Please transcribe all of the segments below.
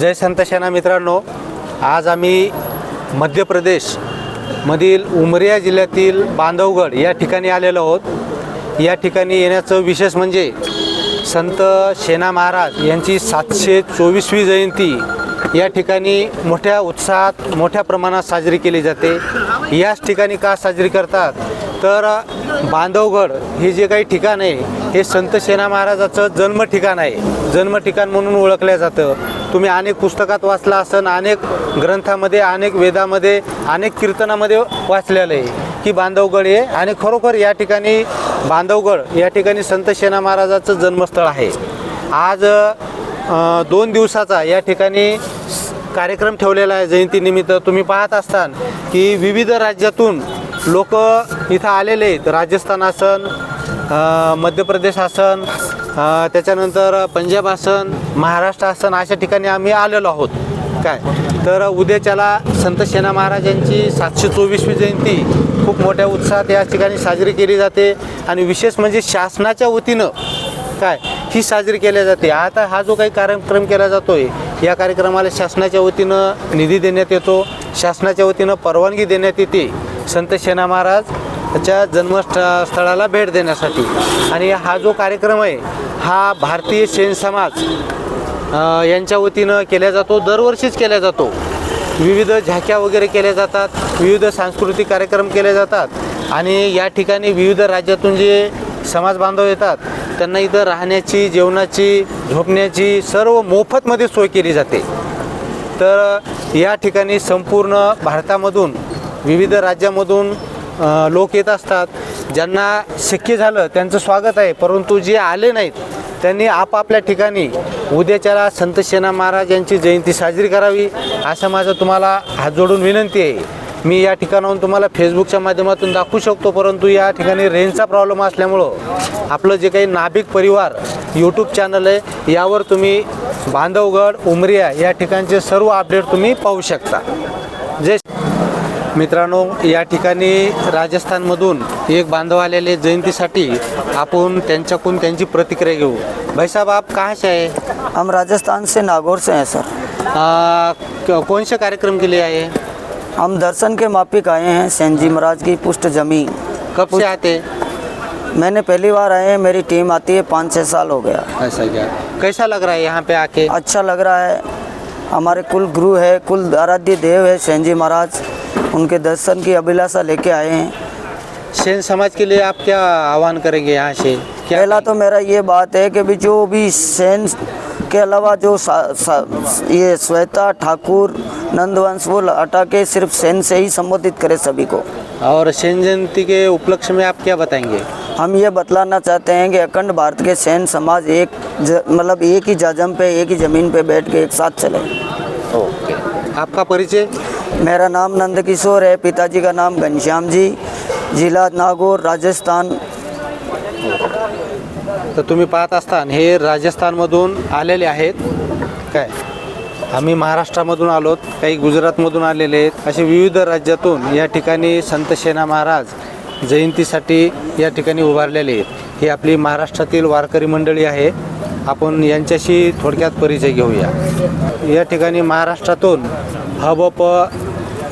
जय संत सेना मित्रांनो आज आम्ही मध्य प्रदेश मधील उमरिया जिल्ह्यातील बांधवगड या ठिकाणी आलेलो आहोत. या ठिकाणी येण्याचं विशेष म्हणजे संत सेना महाराज यांची सातशे चोवीसवी जयंती या ठिकाणी मोठ्या उत्साहात मोठ्या प्रमाणात साजरी केली जाते. याच ठिकाणी का साजरी करतात? तर बांधवगड हे जे काही ठिकाण आहे हे संत सेना महाराजाचं जन्म ठिकाण आहे. जन्म ठिकाण म्हणून ओळखलं जातं. तुम्ही अनेक पुस्तकात वाचला असन अनेक ग्रंथामध्ये अनेक वेदामध्ये अनेक कीर्तनामध्ये वाचलेलं आहे की बांधवगड हे. आणि खरोखर या ठिकाणी बांधवगड या ठिकाणी संत सेना महाराजाचं जन्मस्थळ आहे. आज दोन दिवसाचा या ठिकाणी कार्यक्रम ठेवलेला आहे जयंतीनिमित्त. तुम्ही पाहत असताल की विविध राज्यातून लोक इथं आलेले आहेत. राजस्थान आसन मध्य प्रदेश आसन त्याच्यानंतर पंजाब आसन महाराष्ट्र आसन अशा ठिकाणी आम्ही आलेलो आहोत. काय? तर उद्याच्याला संत सेना महाराजांची सातशे चोवीसवी जयंती खूप मोठ्या उत्साहात या ठिकाणी साजरी केली जाते आणि विशेष म्हणजे शासनाच्या वतीनं काय? ही साजरी केल्या जाते. आता हा जो काही कार्यक्रम केला जातो आहे या कार्यक्रमाला शासनाच्या वतीनं निधी देण्यात येतो. शासनाच्या वतीनं परवानगी देण्यात येते. संत शेना महाराजच्या जन्मस्थ स्थळाला भेट देण्यासाठी. आणि हा जो कार्यक्रम आहे हा भारतीय शेन समाज यांच्या वतीनं केला जातो दरवर्षीच केला जातो. विविध झाक्या वगैरे केल्या जातात विविध सांस्कृतिक कार्यक्रम केले जातात आणि या ठिकाणी विविध राज्यातून जे समाज बांधव येतात त्यांना इथं राहण्याची जेवणाची झोपण्याची सर्व मोफतमध्ये सोय केली जाते. तर या ठिकाणी संपूर्ण भारतामधून विविध राज्यामधून लोक येत असतात. ज्यांना शक्य झालं त्यांचं स्वागत आहे. परंतु जे आले नाहीत त्यांनी आपापल्या ठिकाणी उद्याच्याला संत सेना महाराज यांची जयंती साजरी करावी असं माझं तुम्हाला हात जोडून विनंती आहे. मी या ठिकाणाहून तुम्हाला फेसबुकच्या माध्यमातून दाखवू शकतो परंतु या ठिकाणी रेंजचा प्रॉब्लेम असल्यामुळं आपलं जे काही नाभिक परिवार यूट्यूब चॅनल आहे यावर तुम्ही बांधवगड उमरिया या ठिकाणचे सर्व अपडेट तुम्ही पाहू शकता. जय मित्रांनो या ठिकाणी राजस्थानमधून एक बांधव आलेले जयंतीसाठी आपण त्यांच्याकडून त्यांची प्रतिक्रिया घेऊ. भाई साहब आप कहाँ से आहे हम राजस्थान से नागौर से हैं सर। आ, क- कौन से कार्यक्रम के लिए आए हम दर्शन के मापिक आए हैं सेन जी महाराज की पुष्ट जमी कब से आते मैंने पहली बार आए हैं मेरी टीम आती है पाँच छः साल हो गया। ऐसा क्या? कैसा लग रहा है यहाँ पे आके? अच्छा लग रहा है। हमारे कुल गुरु है कुल आराध्य देव है सेन जी महाराज। उनके दर्शन की अभिलाषा लेके आए हैं। सेन समाज के लिए आप क्या आह्वान करेंगे यहाँ से? क्या पहला तो मेरा ये बात है कि भी जो भी सेन के अलावा जो सा, सा, ये श्वेता ठाकुर नंदवंश वो हटा के सिर्फ़ सेन से ही संबोधित करे सभी को। और सेन जयंती के उपलक्ष्य में आप क्या बताएँगे? हम ये बतलाना चाहते हैं कि अखंड भारत के सैन समाज एक मतलब एक ही जाजम पे एक ही ज़मीन पे बैठ के एक साथ चले। ओके। आपका परिचय? मेरा नाम नंदकिशोर है पिताजी का नाम घनश्याम जी जिला नागौर राजस्थान। तर तुम्ही पाहत असता हे राजस्थानमधून आलेले आहेत. काय? आम्ही महाराष्ट्रामधून आलोत काही गुजरातमधून आलेले आहेत. असे विविध राज्यातून या ठिकाणी संत सेना महाराज जयंतीसाठी या ठिकाणी उभारलेले आहेत. ही आपली महाराष्ट्रातील वारकरी मंडळी आहे. आपण यांच्याशी थोडक्यात परिचय घेऊया. या ठिकाणी महाराष्ट्रातून हबप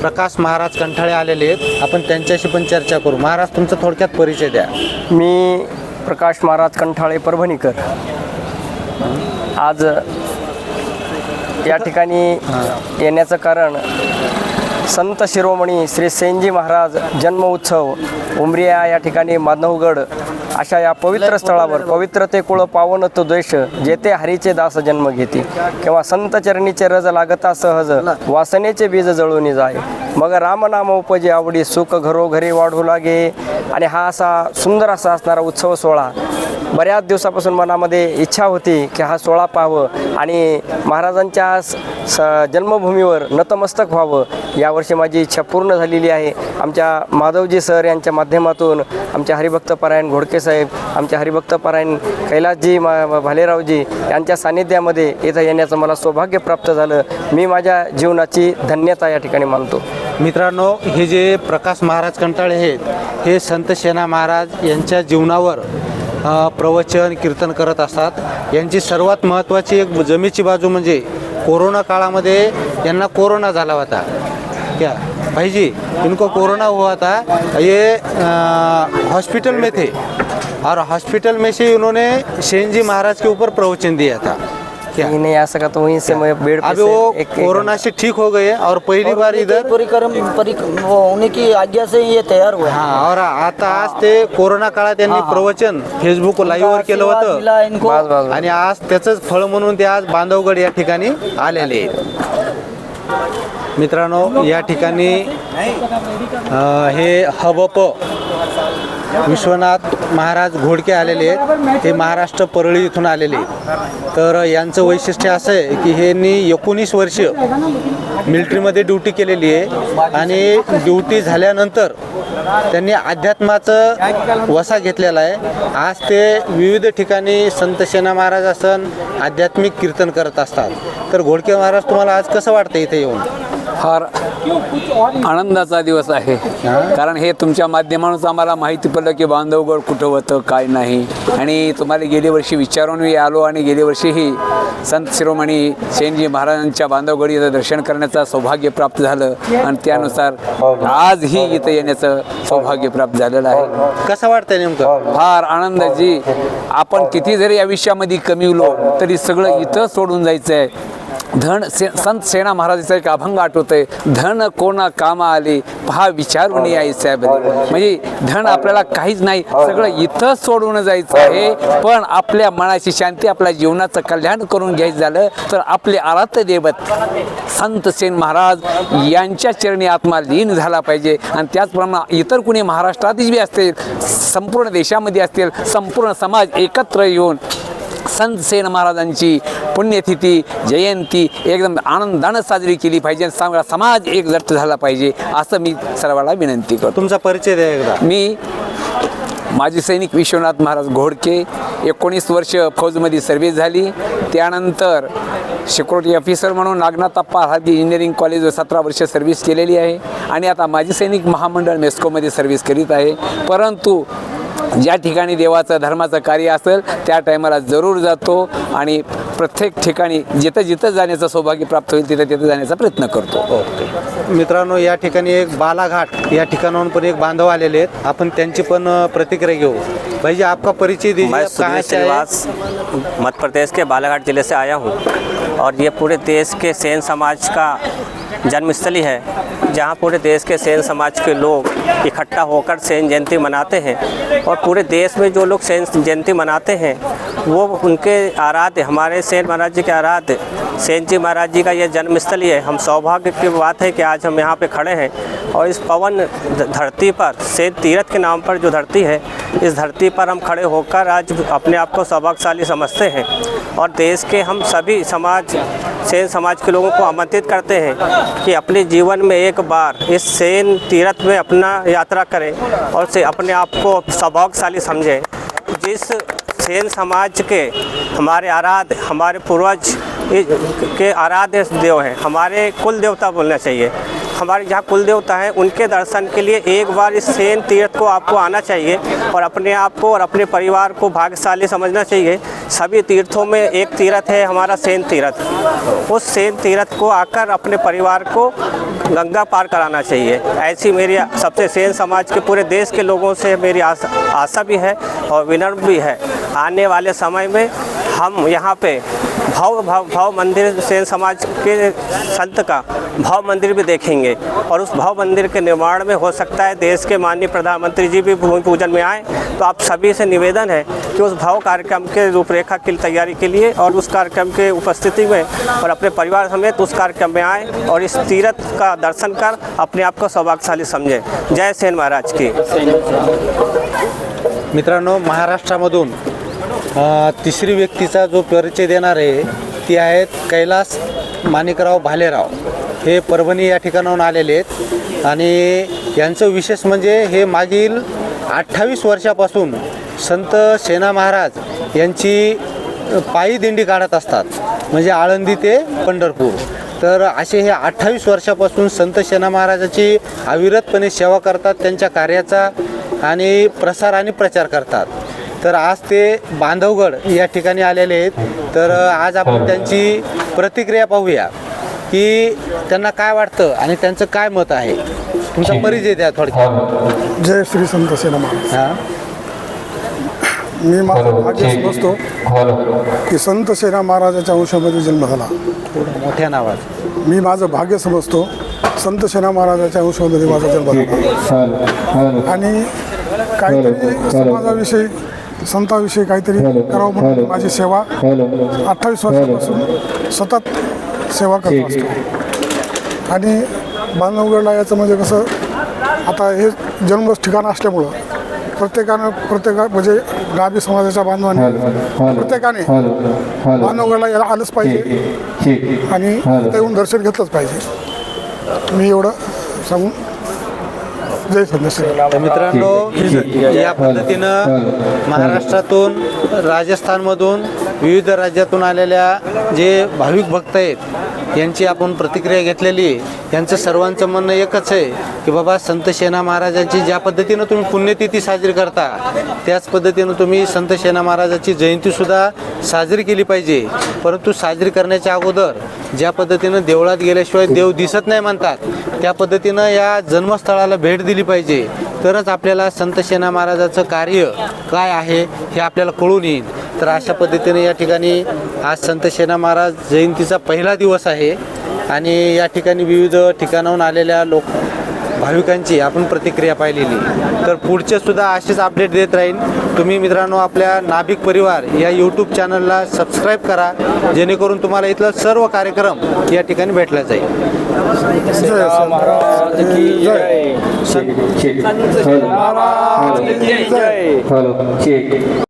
प्रकाश महाराज कंठाळे आलेले आहेत. आपण त्यांच्याशी पण चर्चा करू. महाराज तुमचा थोडक्यात परिचय द्या. मी प्रकाश महाराज कंठाळे परभणीकर. आज या ठिकाणी येण्याचं कारण संत शिरोमणी श्री सेनजी महाराज जन्म उत्सव उमरिया या ठिकाणी माधवगड अशा या पवित्र स्थळावर पवित्रते कुळ पावन तो द्वेष जेथे हरीचे दास जन्म घेते. किंवा संत चरणीचे रज लागता सहज वासनेचे बीज जळून जाय. मग रामनाम उपजे आवडी सुख घरोघरी वाढू लागे. आणि हा असा सुंदर असा असणारा उत्सव सोहळा बऱ्याच दिवसापासून मनामध्ये इच्छा होती की हा सोहळा पाहावं आणि महाराजांच्या स जन्मभूमीवर नतमस्तक व्हावं. यावर्षी माझी इच्छा पूर्ण झालेली आहे. आमच्या माधवजी सर यांच्या माध्यमातून आमच्या हरिभक्तपरायण घोडके साहेब आमच्या हरिभक्तपरायण कैलासजी मा भालेरावजी यांच्या सानिध्यामध्ये इथं येण्याचं मला सौभाग्य प्राप्त झालं. मी माझ्या जीवनाची धन्यता या ठिकाणी मानतो. मित्रांनो हे जे प्रकाश महाराज कंटाळे आहेत हे संत सेना महाराज यांच्या जीवनावर प्रवचन कीर्तन करत असतात. यांची सर्वात महत्त्वाची एक जमीची बाजू म्हणजे कोरोना काळामध्ये यांना कोरोना झाला होता. क्या? भाई जी इनको कोरोना हुआ था? ये हॉस्पिटल में थे. और हॉस्पिटल में से उन्होंने सेन जी महाराज के ऊपर प्रवचन दिया था. क्या? नहीं आ सका तो वहीं से मैं बेड पे अभी वो कोरोना से ठीक हो गए और पहली बार इधर परिक्रम परिक वो उन्हीं की आज्ञा से ये तैयार हुए हा। और आता आज ते कोरोना काळात त्यांनी प्रवचन फेसबुक लाईव्हवर केलं आशीर्वाद होतं. दिला इनको. आणि आज त्याचंच फळ म्हणून ते आज बांधवगड या ठिकाणी आलेले आहेत. मित्रांनो या ठिकाणी अ, हे हबप विश्वनाथ महाराज घोडके आलेले आहेत. हे महाराष्ट्र परळी इथून आलेले आहेत. तर यांचं वैशिष्ट्य असं आहे की ह्यांनी एकोणीस वर्ष मिलिटरीमध्ये ड्युटी केलेली आहे आणि ड्युटी झाल्यानंतर त्यांनी अध्यात्माचं वसा घेतलेला आहे. आज ते विविध ठिकाणी संत सेना महाराज असन आध्यात्मिक कीर्तन करत असतात. तर घोडके महाराज तुम्हाला आज कसं वाटतं इथे येऊन? फार आनंदाचा दिवस आहे. कारण हे तुमच्या माध्यमातून आम्हाला माहिती पडलं की बांधवगड कुठं होतं काय नाही. आणि तुम्हाला गेल्या वर्षी विचारून मी आलो आणि गेल्या वर्षीही संत शिरोमणी सेनजी महाराजांच्या बांधवगड इथं दर्शन करण्याचं सौभाग्य प्राप्त झालं. आणि त्यानुसार आजही इथं येण्याचं सौभाग्य प्राप्त झालेलं आहे. कसं वाटतंय नेमकं? फार आनंदाची आपण किती जरी आयुष्यामध्ये कमीवलो तरी सगळं इथं सोडून जायचं आहे धन से संत सेना महाराजाचा एक अभंग आठवतंय धन कोणा कामा आले पहा विचारून यायचं आहे म्हणजे धन आपल्याला काहीच नाही सगळं इथं सोडून जायचं आहे. पण आपल्या मनाची शांती आपल्या जीवनाचं कल्याण करून घ्यायचं झालं तर आपले आराध्य देवत संत सेन महाराज यांच्या चरणी आत्मा लीन झाला पाहिजे. आणि त्याचप्रमाणे इतर कुणी महाराष्ट्रातच बी असतील संपूर्ण देशामध्ये असतील संपूर्ण समाज एकत्र येऊन संत सेन महाराजांची पुण्यतिथी जयंती एकदम आनंदानं साजरी केली पाहिजे आणि सगळा समाज एकजट झाला पाहिजे असं मी सर्वांना विनंती करतो. तुमचा परिचय द्या एकदा. मी माजी सैनिक विश्वनाथ महाराज घोडके एकोणीस वर्ष फौजमध्ये सर्व्हिस झाली. त्यानंतर सिक्युरिटी ऑफिसर म्हणून नागनाथप्पा हादी इंजिनिअरिंग कॉलेज सतरा वर्ष सर्व्हिस केलेली आहे. आणि आता माजी सैनिक महामंडळ मेस्कोमध्ये सर्व्हिस करीत आहे. परंतु ज्या ठिकाणी देवाचं धर्माचं कार्य असेल त्या टायमाला जरूर जातो आणि प्रत्येक ठिकाणी जिथं जिथं जाण्याचं सौभाग्य प्राप्त होईल तिथं तिथं जाण्याचा प्रयत्न करतो. मित्रांनो या ठिकाणी एक बालाघाट या ठिकाणाहून पण एक बांधव आलेले आहेत. आपण त्यांची पण प्रतिक्रिया घेऊ. भाई जी आपका परिचय दीजिए मैं आप कहाँ सुधीर से आए? श्रीनिवास मध्य प्रदेश के बालाघाट ज़िले से आया हूँ। और ये पूरे देश के सेन समाज का जन्मस्थली है, जहाँ पूरे देश के सेन समाज के लोग इकट्ठा होकर सेन जयंती मनाते हैं। और पूरे देश में जो लोग सेन जयंती मनाते हैं, वो उनके आराध्य, हमारे सेन महाराज जी के आराध्य, सेन जी महाराज जी का ये जन्मस्थली है। हम सौभाग्य की बात है कि आज हम यहाँ पे खड़े हैं और इस पवन धरती पर, सेन तीरथ के नाम पर जो धरती है, इस धरती पर हम खड़े होकर आज अपने आप को सौभाग्यशाली समझते हैं। और देश के हम सभी समाज सेन समाज के लोगों को आमंत्रित करते हैं कि अपने जीवन में एक बार इस सेन तीर्थ में अपना यात्रा करें और से अपने आप को सौभाग्यशाली समझें। जिस सेन समाज के हमारे आराध हमारे पूर्वज के आराध्य देव हैं, हमारे कुल देवता बोलना चाहिए। हमारे जहाँ कुल देवता हैं, उनके दर्शन के लिए एक बार इस सेन तीर्थ को आपको आना चाहिए और अपने आप को और अपने परिवार को भाग्यशाली समझना चाहिए। सभी तीर्थों में एक तीर्थ है, हमारा सेन तीर्थ। उस सेन तीर्थ को आकर अपने परिवार को गंगा पार कराना चाहिए। ऐसी मेरी सबसे सेन समाज के पूरे देश के लोगों से मेरी आशा आशा भी है और विनम्र भी है। आने वाले समय में हम यहाँ पे भाव भाव भाव मंदिर सेन समाज के संत का भाव मंदिर भी देखेंगे। और उस भाव मंदिर के निर्माण में हो सकता है देश के माननीय प्रधानमंत्री जी भी भूमि पूजन में आए। तो आप सभी से निवेदन है कि उस भाव कार्यक्रम के रूपरेखा की तैयारी के लिए और उस कार्यक्रम के उपस्थिति में और अपने परिवार समेत उस कार्यक्रम में आए और इस तीर्थ का दर्शन कर अपने आप को सौभाग्यशाली समझें। जय सेन महाराज की। मित्रांनो महाराष्ट्रामधून अ, तिसरी व्यक्तीचा जो परिचय देणार आहे ती आहेत कैलास माणिकराव भालेराव. हे परभणी या ठिकाणाहून आलेले आहेत. आणि यांचं विशेष म्हणजे हे मागील अठ्ठावीस वर्षापासून संत सेना महाराज यांची पायी दिंडी काढत असतात. म्हणजे आळंदी ते पंढरपूर. तर असे हे अठ्ठावीस वर्षापासून संत सेना महाराजाची अविरतपणे सेवा करतात त्यांच्या कार्याचा आणि प्रसार आणि प्रचार करतात. तर आज ते बांधवगड या ठिकाणी आलेले आहेत. तर आज आपण त्यांची प्रतिक्रिया पाहूया की त्यांना काय वाटतं आणि त्यांचं काय मत आहे? तुमचा परिचय द्या थोडक्यात. जय श्री संत सेना महाराज. हां. मी माझं भाग्य समजतो की संत सेना महाराजाच्या वंशामध्ये जन्म झाला. थोडं मोठ्या नावात. मी माझं भाग्य समजतो संत सेना महाराजाच्या वंशामध्ये माझा जन्म झाला. आणि काहीतरी समाजाविषयी संताविषयी काहीतरी करावं म्हणून माझी सेवा अठ्ठावीस वर्षापासून सतत सेवा करत असतो. आणि बांधवगडला याचं म्हणजे कसं आता हे जन्म ठिकाण असल्यामुळं प्रत्येकानं प्रत्येका म्हणजे गाभी समाजाच्या बांधवांनी प्रत्येकाने बांधवगडला यायला आलंच पाहिजे. आणि येऊन दर्शन घेतलंच पाहिजे. मी एवढं सांगून जय संदेश तर मित्रांनो या पद्धतीनं महाराष्ट्रातून राजस्थानमधून विविध राज्यातून आलेल्या जे भाविक भक्त आहेत यांची आपण प्रतिक्रिया घेतलेली आहे. यांचं सर्वांचं म्हणणं एकच आहे की बाबा संत सेना महाराजांची ज्या पद्धतीनं तुम्ही पुण्यतिथी साजरी करता त्याच पद्धतीनं तुम्ही संत सेना महाराजाची जयंतीसुद्धा साजरी केली पाहिजे. परंतु साजरी करण्याच्या अगोदर ज्या पद्धतीनं देवळात गेल्याशिवाय देव दिसत नाही म्हणतात त्या पद्धतीनं या जन्मस्थळाला भेट दिली पाहिजे. तरच आपल्याला संत सेना महाराजाचं कार्य काय आहे हे आपल्याला कळून येईल. तर अशा पद्धतीने या ठिकाणी आज संत सेना महाराज जयंतीचा पहिला दिवस आहे. आणि या ठिकाणी विविध ठिकाणाहून आलेल्या लोक भाविकांची आपण प्रतिक्रिया पाहिलेली. तर पुढचे सुद्धा असेच अपडेट देत राहील तुम्ही मित्रांनो आपल्या नाभिक परिवार या यूट्यूब चॅनलला सबस्क्राईब करा. जेणेकरून तुम्हाला इथला सर्व कार्यक्रम या ठिकाणी भेटला जाईल. जय जय